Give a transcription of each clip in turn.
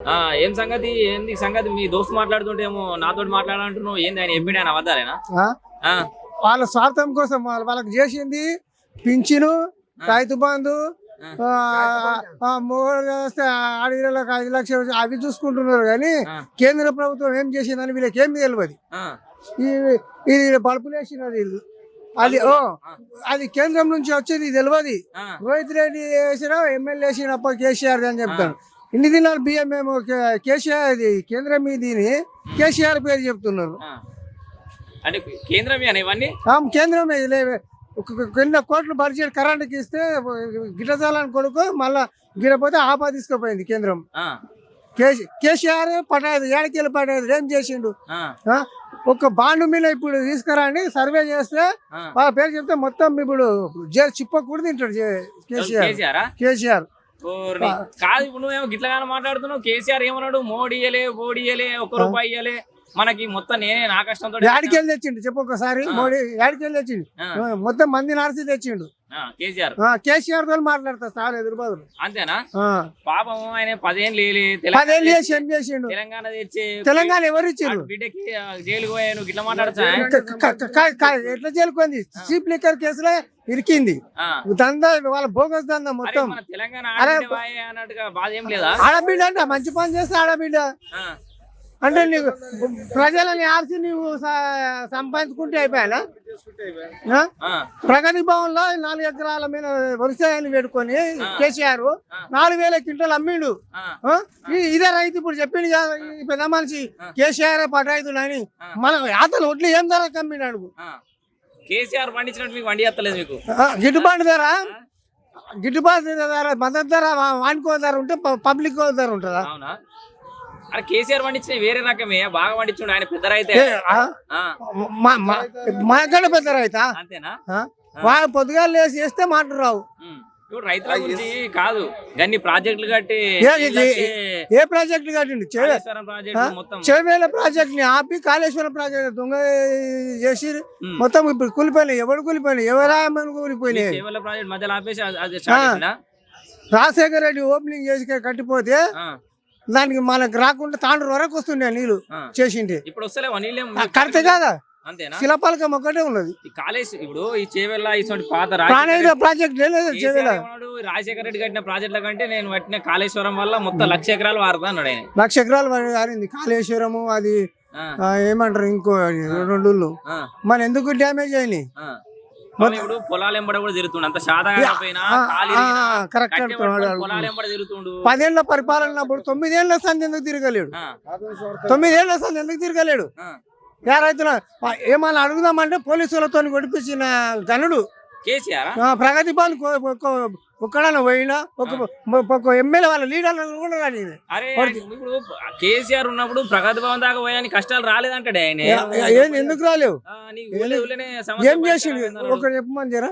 ఆ, ఏం సంగతి? ఏంది సంగతి? మీ దోస్తు మాట్లాడుతుంటేమో నాతో మాట్లాడాలంటున్నావు. ఏంది ఆయన చెప్పిన ఆయన? ఆ, వాళ్ళ స్వార్థం కోసం వాళ్ళ- వాళ్ళకి చేసింది పింఛను రైతు బంధు వస్తే ఐదు లక్షలు అవి చూసుకుంటున్నారు కానీ. కేంద్ర ప్రభుత్వం ఏం చేసిందని వీళ్ళకి ఏమి తెలియదు. ఇది బల్బులు వేసినది వీళ్ళు. అది ఓ అది కేంద్రం నుంచి వచ్చేది తెలియదు. రోహిత్ రెడ్డి వేసిన ఎమ్మెల్యే వేసినప్ప కేసీఆర్ అని చెప్తాను ఇన్ని దినాలు బియ్యం మేము కేసీఆర్ ఇది కేంద్రం దీని కేసీఆర్ పేరు చెప్తున్నారు. కేంద్రమే ఇవన్నీ? కోట్లు బడ్జెట్ కరెంట్కి ఇస్తే గిరజాలని కొడుకు మళ్ళా గిడపోతే ఆపా తీసుకుపోయింది కేంద్రం. కేసీఆర్ పడేది ఏడకేళ్ళు పడేది ఏం చేసిండు? ఒక బాండ్ మీద ఇప్పుడు తీసుకురాని సర్వే చేస్తే వాళ్ళ పేరు చెప్తే మొత్తం ఇప్పుడు జైలు చిప్పకూడదు తింటాడు కేసీఆర్? కేసీఆర్. కాదు ఇప్పుడు నువ్వేమో గిట్లగానే మాట్లాడుతున్నావు. కేసీఆర్ ఏమన్నాడు? మోడీ ఇయ్యలే మోడీ ఇయ్యలే ఒక్క రూపాయి ఇయ్యలే. మనకి మొత్తం నేనే నా కష్టంతో తెచ్చిండు? చెప్పు ఒకసారి. మోడీ యాడికెళ్ళి తెచ్చిండు? ఆ. మొత్తం మంది నడిచి తెచ్చిండు. కేసీఆర్. తో మాట్లాడతా చాలా ఎదురుబాదులు అంతేనా. పాపం ఆయన పదేళ్ళు పదేళ్ళు చేసి ఏం చేసిండు? తెలంగాణ తెచ్చి తెలంగాణ ఎవరు ఇచ్చిండు? బిడ్డకి పోయాను క- క- ఎట్లా చేరుకుంది చీప్ లిక్కర్ కేసులో ఇరికింది. దందా వాళ్ళ బోగస్ దందా మొత్తం. తెలంగాణ ఆడబిడ్డ అంటే మంచి పని చేస్తే ఆడబిడ్డ. అంటే నీకు ప్రజలని ఆర్సి నీవు స- సంపాదించుకుంటే అయిపోయానా? ఆ, ప్రగతి భవన్లో నాలుగు ఎకరాల మీద వరుసని పెట్టుకొని కేసీఆర్ నాలుగు వేల క్వింటల్ అమ్మిండు. ఇదే రైతు ఇప్పుడు చెప్పిండు పెద్ద మనిషి కేసీఆర్ పటాయితులు అని. మన అతను ఒట్లు ఏం ధర కమ్మినాడు ఆ. కేసీఆర్ పండించినట్టు మీకు వండి ఎత్తలేదు మీకు? గిట్టుబాటు ధర? గిట్టుబాటు ధర మద్దతు ధర వానికో ధర ఉంటే పబ్లిక్ ధర ఉంటుందా? అరే కేసీఆర్ పండించిన వేరే రకమే. బాగా పండించుండు ఆయన పెద్ద రైతే. ఏ, ఆ? ఆ, మా- మా- మనకడ పెద్ద రైతా? అంతేనా? వాళ్ళ పొద్దుగా లేచి చేస్తే మాట రావు. ఇప్పుడు రైతుల గురించి కాదు. గన్ని ప్రాజెక్టులు కట్టి ఏ- ఏ- ఇళ్ళొచ్చి ఏ ప్రాజెక్టు కట్టిండు? చెవేల ప్రాజెక్ట్ని ఆపి కాళేశ్వరం ప్రాజెక్ట్ దొంగ చేసి. మొత్తం ఇప్పుడు కూలిపోయినాయి. ఎవడు కూలిపోయినాయి? ఎవరా కూలిపోయినాయి? ప్రాజెక్ట్ మధ్యలో ఆపేసి? రాజశేఖర రెడ్డి ఓపెనింగ్ చేసి కట్టిపోతే దానికి మనకు రాకుండా తాండ్రు వరకు వస్తుండే నీళ్ళు ఆ. చేసింటే. ఇప్పుడు వస్తలేవా నీళ్ళేం కడితే కాదా? శిలపాలకం ఒక్కటే ఉన్నది. కాళేశ్ ఇప్పుడు ఈ చేవెళ్ళ ఇటువంటి పాత ప్రాజెక్ట్ ఏమన్నాడు, రాజశేఖర రెడ్డి కట్టిన ప్రాజెక్టుల కంటే నేను కట్టిన కాళేశ్వరం వల్ల మొత్తం లక్ష ఎకరాలు వారుతా అన్నాడు ఆయన. లక్ష ఎకరాలు వారింది. కాళేశ్వరము అది ఏమంటారు ఇంకో రెండు మన ఎందుకు డ్యామేజ్ అయినాయి? ఇప్పుడు పొలాలు ఎంబడ కూడా తిరుగుతుండు. అంత కరెక్ట్ తిరుగుతుండు. పదేళ్ళ పరిపాలన తొమ్మిదేళ్ళ సంది ఎందుకు తిరగలేడు? తొమ్మిదేళ్ళ సంది ఎందుకు తిరగలేడు. ఏ రైతుల ఏమన్నా అడుగుదామంటే పోలీసులతో కొడిపించిన గనుడు కేసీఆర్? ప్రగతి భవన్ ఒక్కడన్నా పోయినా ఒక ఎమ్మెల్యే వాళ్ళ లీడర్లు కూడా రాలేదు. అరే ఇప్పుడు కేసీఆర్ ఉన్నప్పుడు ప్రగతి భవన్ దాకా పోయాని కష్టాలు రాలేదంటాడే ఆయన. ఏం ఎందుకు రాలేవు? ఏం అయిందన్నాడు. ఒకటి చెప్పమని జరా?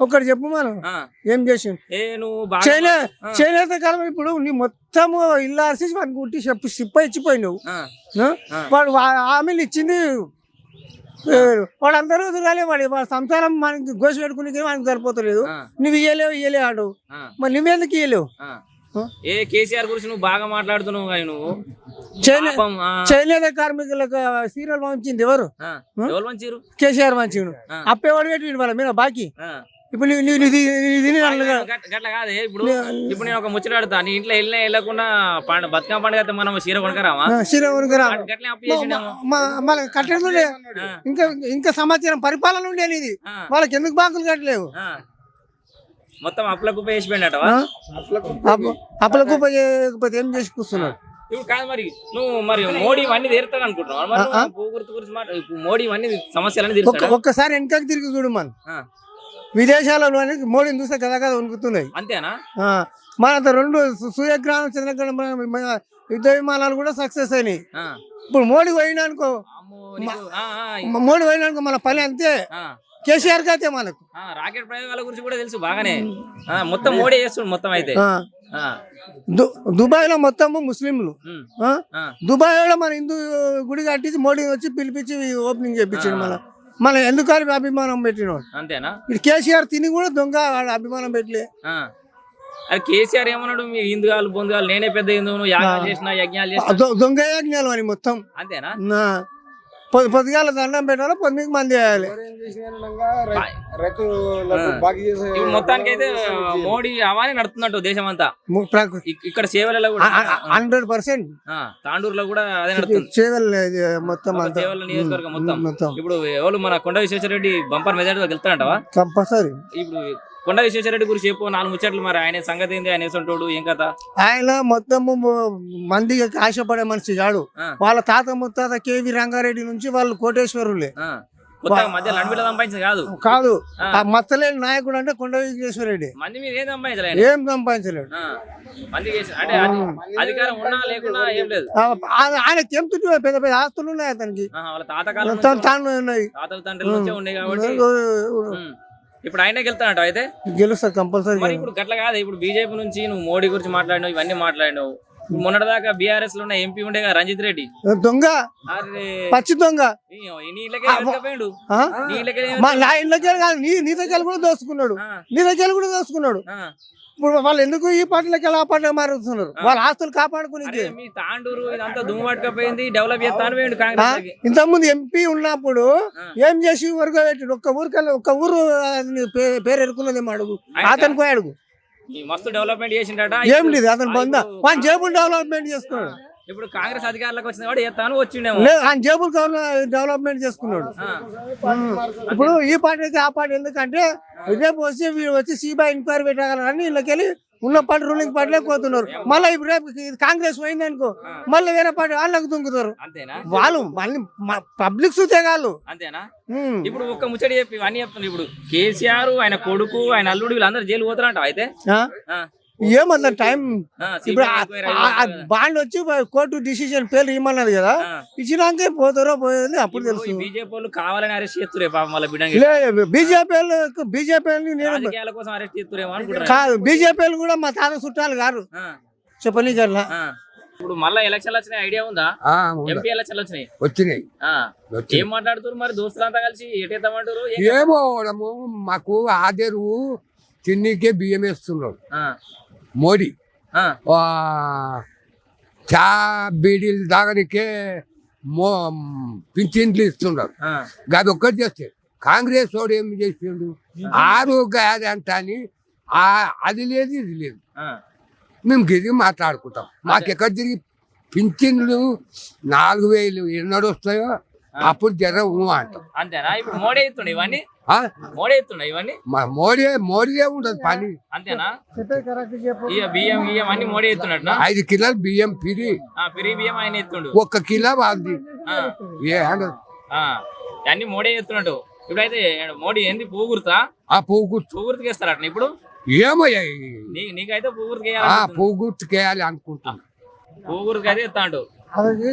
ఒకటి చెప్పు మనం ఆ. ఏం నువ్వు చైనా చేనేత కాలం ఇప్పుడు నీ మొత్తము ఇల్లాసి వానికి ఉట్టి చెప్పు సిప్ప ఆ? ఆ. వాడు హామీలు ఇచ్చింది వాడు అందరూ ఎదురాలే వాడు వాడు సంసారం మనకి గోసి పెట్టుకునే మనకి సరిపోతలేదు. నువ్వు ఇయ్యలేవు ఇయ్యలే ఆడు మరి నువ్వెందుకు ఇయ్యలేవు? ఏ కేసీఆర్ గురించి నువ్వు బాగా మాట్లాడుతున్నావు కానీ నువ్వు? చేనే చేనేత కార్మికులకు సీరియల్ పంపించింది ఎవరు? కేసీఆర్ మంచిగా ఆ. అప్పేవాడు పెట్టి వాళ్ళ మీద బాకీ. ఇప్పుడు గట్ల కాదే. ఇప్పుడు ఇప్పుడు నేను ఒక ముచ్చటాడుతా నీ ఇంట్లో వెళ్ళినా వెళ్ళకుండా పండు బతుకమ్మ పండుగ అయితే మనం చీర కొనకరామా అప్పు చేసిండేమో. మన కట్టెలుండే ఆ, ఇంకా ఇంకా సంవత్సరం పరిపాలన ఉండే ఇది వాళ్ళకి ఎందుకు బాకులు కట్టలేవు. మొత్తం అప్పుల కుప్ప? అప్పు- అప్పుల కుప్ప చేయకపోతే ఏం చేసి కూర్చున్నాడు ఇప్పుడు కాదు మరి నువ్వు మరి మోడీ ఇవన్నీ తీరుతాడు అనుకుంటున్నావు? మరి నువ్వు భూ గుర్తు గురించి మోడీ ఇవన్నీ సమస్యలన్నీ ఒక్కసారి వెనకకి తిరిగి చూడు మన విదేశాలలో మోడీని చూస్తే కదా కదా వణుకుతున్నాయి. అంతేనా? మన రెండు సూర్యగ్రహణం చంద్రగ్రహణం యుద్ధ విమానాలు కూడా సక్సెస్ అయినాయి. ఇప్పుడు మోడీ పోయినానుకో మోడీ పోయినానుకో మన పని అంతే. కేసీఆర్ అయితే మనకు. రాకెట్ ప్రయోగాల గురించి కూడా తెలుసు బాగానే. మొత్తం మోడీ చేస్తుండు మొత్తం అయితే. ఆ. ఆ, దు- దుబాయ్లో మొత్తము ముస్లింలు? ఆ, దుబాయ్లో మన హిందూ గుడి కట్టించి మోడీ వచ్చి పిలిపించి ఓపెనింగ్ చేయించాడు మన మన ఎందుకు అభిమానం పెట్టినోడు. అంతేనా? ఇప్పుడు కేసీఆర్ తిని కూడా దొంగ వాడు అభిమానం పెట్టలే. అది కేసీఆర్ ఏమన్నాడు? మీ హిందుగాలు బొందుగాలు నేనే పెద్ద హిందువును యాగాలు చేసిన యజ్ఞాలు చేసిన. దొంగ యజ్ఞాలు అని మొత్తం. అంతేనా? పొద్దు పొద్దుగాల దండం పెట్టాలి? పొద్దుకి మంది చేయాలి. మొత్తానికి అయితే మోడీ హవానే నడుతున్నట్టు దేశం అంతా ఇక్కడ సేవలలో కూడా. Hundred percent. ఆ, తాండూరులో కూడా అదే నడుతుంది చేయవల్ మొత్తం చేవెళ్ళ నియోజకవర్గం మొత్తం. ఇప్పుడు ఎవరు మన కొండ విశ్వేశ్వరరెడ్డి బంపర్ మెజార్టీతో గెలుతాడంటవా కంపల్సరీ. ఇప్పుడు కొండ విశ్వేశ్వరరెడ్డి గురించి చెప్పు నాలుగు ముచ్చట్లు మరి. ఆయన సంగతి ఏంది? ఆయన వేసుంటాడు ఏం కథ? ఆయన మొత్తము మందికి ఆశపడే మనిషి కాడు వాళ్ళ తాత ముత్తాత కేవి రంగారెడ్డి నుంచి వాళ్ళు కోటేశ్వరులే. కాదు. కాదు. ఆ. మత్తలేని నాయకుడు అంటే కొండ విశ్వేశ్వరరెడ్డి. మంది మీద ఏం సంపాదించాలి ఆయన? ఏం సంపాదించలేడు. మంది ఆయన తెంపుతుంటే పెద్ద పెద్ద ఆస్తులు ఉన్నాయి అతనికి. తాను ఉన్నాయి. ఇప్పుడు ఆయనే గెలుతాడంట అయితే? గెలుస్తారు కంపల్సరీ మరి ఇప్పుడు గట్ల కాదు ఇప్పుడు బీజేపీ నుంచి నువ్వు మోడీ గురించి మాట్లాడినావు ఇవన్నీ మాట్లాడినావు. మొన్నటిదాకా బీఆర్ఎస్లో ఉన్న ఎంపీ ఉండేగా రంజిత్ రెడ్డి. దొంగ? పచ్చి దొంగ? నీళ్ళకే? నీళ్ళకే నా కాదు నీ నీ దగ్గర కూడా దోసుకున్నాడు. నీ దగ్గర కూడా దోసుకున్నాడు. ఇప్పుడు వాళ్ళు ఎందుకు ఈ పార్టీలకి ఎలా పార్టీ మారుతున్నారు వాళ్ళ ఆస్తులు కాపాడుకుని అరే మీ తాండూరు ఇదంతా దుమ్ము పట్టుకపోయింది డెవలప్ చేస్తాను పోయిండు కాంగ్రెస్ లకి. ఇంతకుముందు ఎంపీ ఉన్నప్పుడు. ఏం చేసి ఊరుగా పెట్టిండు? ఒక్క ఊరికెళ్ళి ఒక్క ఊరు పేరు ఎరుకున్నదేమో అడుగు? అతనికి అడుగు. మస్తు డెవలప్మెంట్ చేసిండట. ఏం లేదు అతను బంద. వాని జేబులు డెవలప్మెంట్ చేసుకున్నాడు ఇప్పుడు కాంగ్రెస్ అధికారులకు వచ్చిన వాడు ఎత్తాను వచ్చిండేమో. లేదు ఆయన జేబులు డెవలప్మెంట్ చేసుకున్నాడు. ఇప్పుడు ఈ పార్టీకి ఆ పార్టీ ఎందుకంటే రేపు వచ్చి వీళ్ళు వచ్చి సిబిఐ ఎంక్వైరీ పెట్టగలరని వీళ్ళకెళ్ళి ఉన్న పార్టీ రూలింగ్ పార్టీలోకి పోతున్నారు మళ్ళీ ఇప్పుడు రేపు కాంగ్రెస్ పోయింది అనుకో మళ్ళీ వేరే పార్టీ వాళ్ళకి దుంకుతారు. అంతేనా? వాళ్ళు మళ్ళీ పబ్లిక్ సుతేగాళ్ళు అంతేనా? ఉమ్. ఇప్పుడు ఒక్క ముచ్చడి చెప్పి అన్ని చెప్తున్నా ఇప్పుడు. కేసీఆర్ ఆయన కొడుకు ఆయన అల్లుడు వీళ్ళందరూ జైలు పోతారంట అయితే? ఏమన్నా టైం ఆ, ఇప్పుడు. బాండ్ వచ్చి కోర్టు డిసిషన్ పేరు ఇమ్మన్నది కదా. ఇచ్చినాకే పోతారో పోయేది అప్పుడు తెలుసు. బీజేపీ వాళ్ళు కావాలని అరెస్ట్ లే బీజేపీ బీజేపీ కాదు బీజేపీ కూడా మా తాత చుట్టాలు కాదు ఆ, చెప్పని ఆ. ఇప్పుడు మళ్ళా ఎలక్షన్లు వచ్చినాయి ఐడియా ఉందా. ఎంపీ ఎలక్షన్లు వచ్చినాయి. వచ్చినాయి. ఏం మాట్లాడుతున్నారు మరి దోస్తులంతా కలిసి? ఎటేద్దామంటారు ఏమో మాకు ఆదేరు తిన్నీకే బియ్యం వేస్తున్నాడు మోడీ. చా బీడీలు తాగనికే మో పింఛన్లు ఇస్తున్నారు. అది ఒక్కటి చేస్తే కాంగ్రెస్ వాడు ఏం చేసిండు? ఆరోగ్య అది అంట అని ఆ అది లేదు ఇది లేదు. మేము గిరిగి మాట్లాడుకుంటాం. మాకు ఎక్కడ తిరిగి పింఛన్లు నాలుగు వేలు ఎన్నడు వస్తాయో అప్పుడు జర అంటాం. అంతేనా? ఇప్పుడు మోడీ ఇవన్నీ? మోడీ ఎత్తుండే ఇవన్నీ? మోడీ మోడీ ఉండదు పని. అంతేనా? కరెక్ట్ చెప్పు. ఇక బియ్యం బియ్యం అన్ని మోడీ ఎత్తున్నట్టు ఐదు కిలోలు బియ్యం పిరి. పిరి బియ్యం ఆయన ఎత్తుండు. ఒక్క కిలో ఆ. అన్ని మోడీ ఎత్తున్నట్టు. ఇప్పుడైతే మోడీ ఏంది పూగుర్తా ఆ పువ్వు గుర్తు. పూగుర్తికి వేస్తారట ఇప్పుడు? ఏమో నీ నీకైతే పూగుర్తికి ఆ వేయాలి పువ్వు గుర్తుకేయాలి అనుకుంటున్నా పూగుర్తికి అయితే ఎత్తాండు. అది